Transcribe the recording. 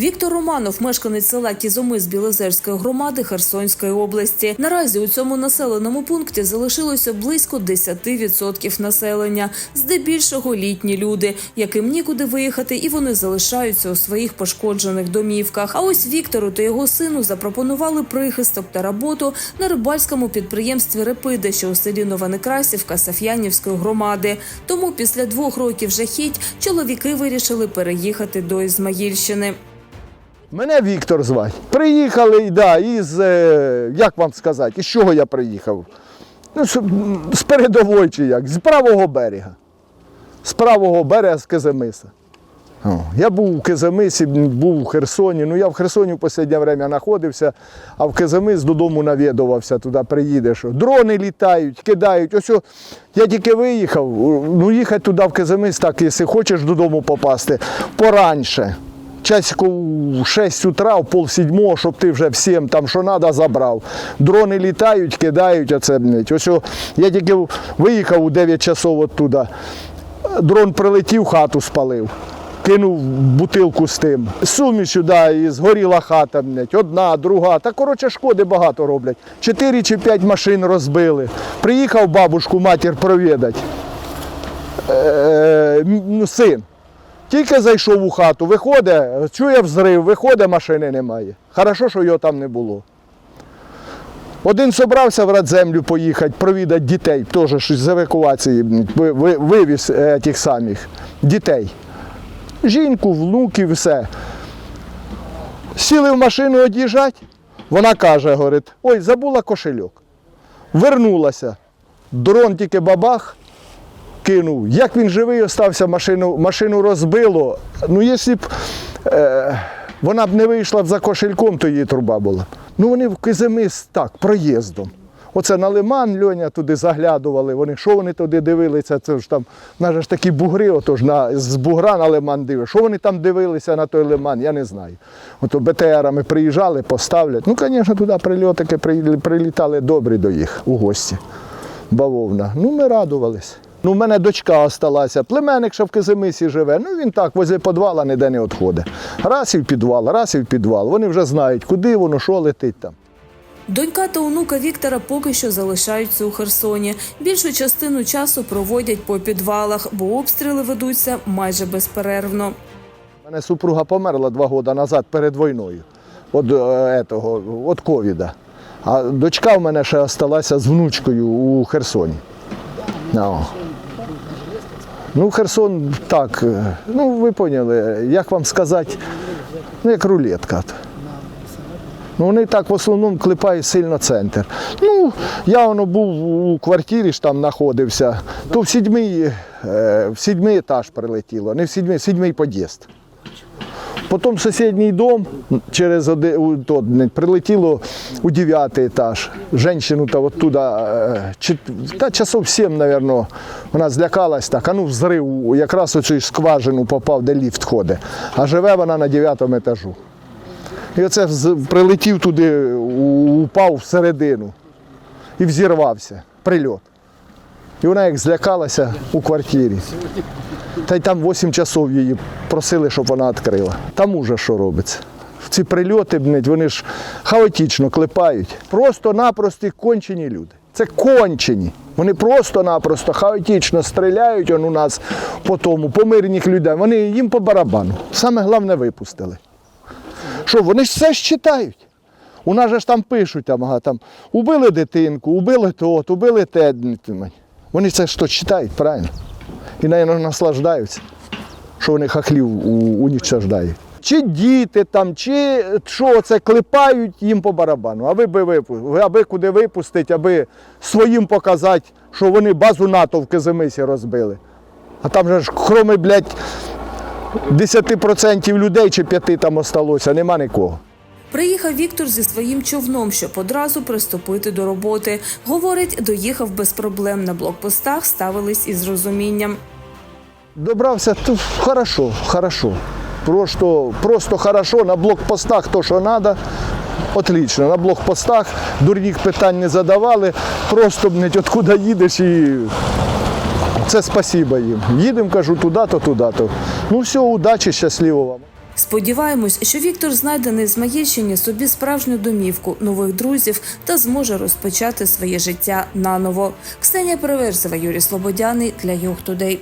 Віктор Романов, мешканець села Кізомис Білозерської громади Херсонської області. Наразі у цьому населеному пункті залишилося близько 10% населення, здебільшого літні люди, яким нікуди виїхати, і вони залишаються у своїх пошкоджених домівках. А ось Віктору та його сину запропонували прихисток та роботу на рибальському підприємстві Репида, що у селі Новоneкрасівка Саф'янівської громади. Тому після двох років жахіть чоловіки вирішили переїхати до Ізмаїльщини. Мене Віктор звати. Приїхали, да, із, е, як вам сказати, із чого я приїхав? Ну, з, передової чи як, з правого берега. З правого берега з Кизимиса. О, я був у Кизимисі, був у Херсоні. Ну я в Херсоні в останнє время знаходився, а в Кизимис додому навідувався, туди приїдеш. Дрони літають, кидають. Ось о, я тільки виїхав, ну їхати туди в Кизимис, так, якщо хочеш додому попасти, пораньше. Часиків в 6 утра, в пол сідьмого, щоб ти вже всім там, що треба, забрав. Дрони літають, кидають оце. Ось я тільки виїхав у 9 часов оттуда. Дрон прилетів, хату спалив. Кинув бутилку з тим. Суміш сюди, і згоріла хата, блядь, одна, друга. Та коротше шкоди багато роблять. Чотири чи п'ять машин розбили. Приїхав бабушку, матір провідати. Е, ну, син. Тільки зайшов у хату, виходить, чує взрив, виходить, машини немає. Хорошо, що його там не було. Один собрався в радземлю поїхати, провідати дітей, теж щось з евакуації, ви- ви- вивіз е, тих самих дітей. Жінку, внуків, все. Сіли в машину од'їжджати, вона каже, говорить, ой, забула кошельок. Вернулася. Дрон тільки бабах, кинув. Як він живий остався, машину, машину розбило. Ну, якщо б е, вона б не вийшла б за кошельком, то її труба була. Ну вони в Кизимис так, проїздом. Оце на лиман Льоня туди заглядували. Вони що вони туди дивилися? Це ж там, ж такі бугри, отож на, з бугра на лиман дивилися. Що вони там дивилися на той лиман, я не знаю. Ото БТРами приїжджали, поставлять. Ну, звісно, туди прильотики прилітали добрі до їх у гості. Бавовна. Ну, ми радувались. Ну, у мене дочка осталася, племенник, що в Кизимисі живе. Ну він так возле підвала ніде не відходить. Раз і в підвал, раз і в підвал. Вони вже знають, куди воно, що летить там. Донька та онука Віктора поки що залишаються у Херсоні. Більшу частину часу проводять по підвалах, бо обстріли ведуться майже безперервно. У мене супруга померла два роки назад перед війною від, етого, від ковіда. А дочка в мене ще залишилася з внучкою у Херсоні. Ну, ну Херсон так, е, ну ви поняли, як вам сказати, ну як рулетка. Ну, вони так в основному клепають сильно центр. Ну, я воно був у квартирі ж там знаходився, то в сідьмий, е, в сідьмий етаж прилетіло, не в сідьмий, в сідьмий під'їзд. Потім сусідній дом через оди- у- то, прилетіло у дев'ятий етаж. Женщину та оттуда, е, та часов сім, мабуть, вона злякалась так, а ну взрив, якраз у цю скважину попав, де ліфт ходить. А живе вона на дев'ятому етажу. І оце прилетів туди, упав всередину і взірвався. Прильот. І вона як злякалася у квартирі. Та й там 8 часов її просили, щоб вона відкрила. Там уже що робиться. Ці прильоти, вони ж хаотично клепають. Просто-напросто кончені люди. Це кончені. Вони просто-напросто хаотично стріляють он у нас по тому, по мирних людей. Вони їм по барабану. Саме головне випустили. Що, вони ж все ж читають. У нас же ж там пишуть, там, ага, там, убили дитинку, убили тот, убили те. Вони це ж то читають, правильно? І, мабуть, наслаждаються, що вони хахлів унічтождають. Чи діти там, чи що це клепають їм по барабану, аби, би випу- аби куди випустити, аби своїм показати, що вони базу НАТО в Кизимисі розбили. А там же ж, кроме, блядь, 10% людей чи 5 там осталося, нема нікого. Приїхав Віктор зі своїм човном, щоб одразу приступити до роботи. Говорить, доїхав без проблем на блокпостах, ставились із розумінням. Добрався, то хорошо, хорошо. Просто, просто хорошо, на блокпостах то, що треба, отлично. На блокпостах дурних питань не задавали, просто блядь, откуда їдеш і це спасибо їм. Їдемо, кажу, туди-то, туди-то. Ну все, удачі, щасливо вам. Сподіваємось, що Віктор знайде на Ізмаїльщині собі справжню домівку, нових друзів та зможе розпочати своє життя наново. Ксенія Переверзева, Юрій Слободяний для Йог Тудей.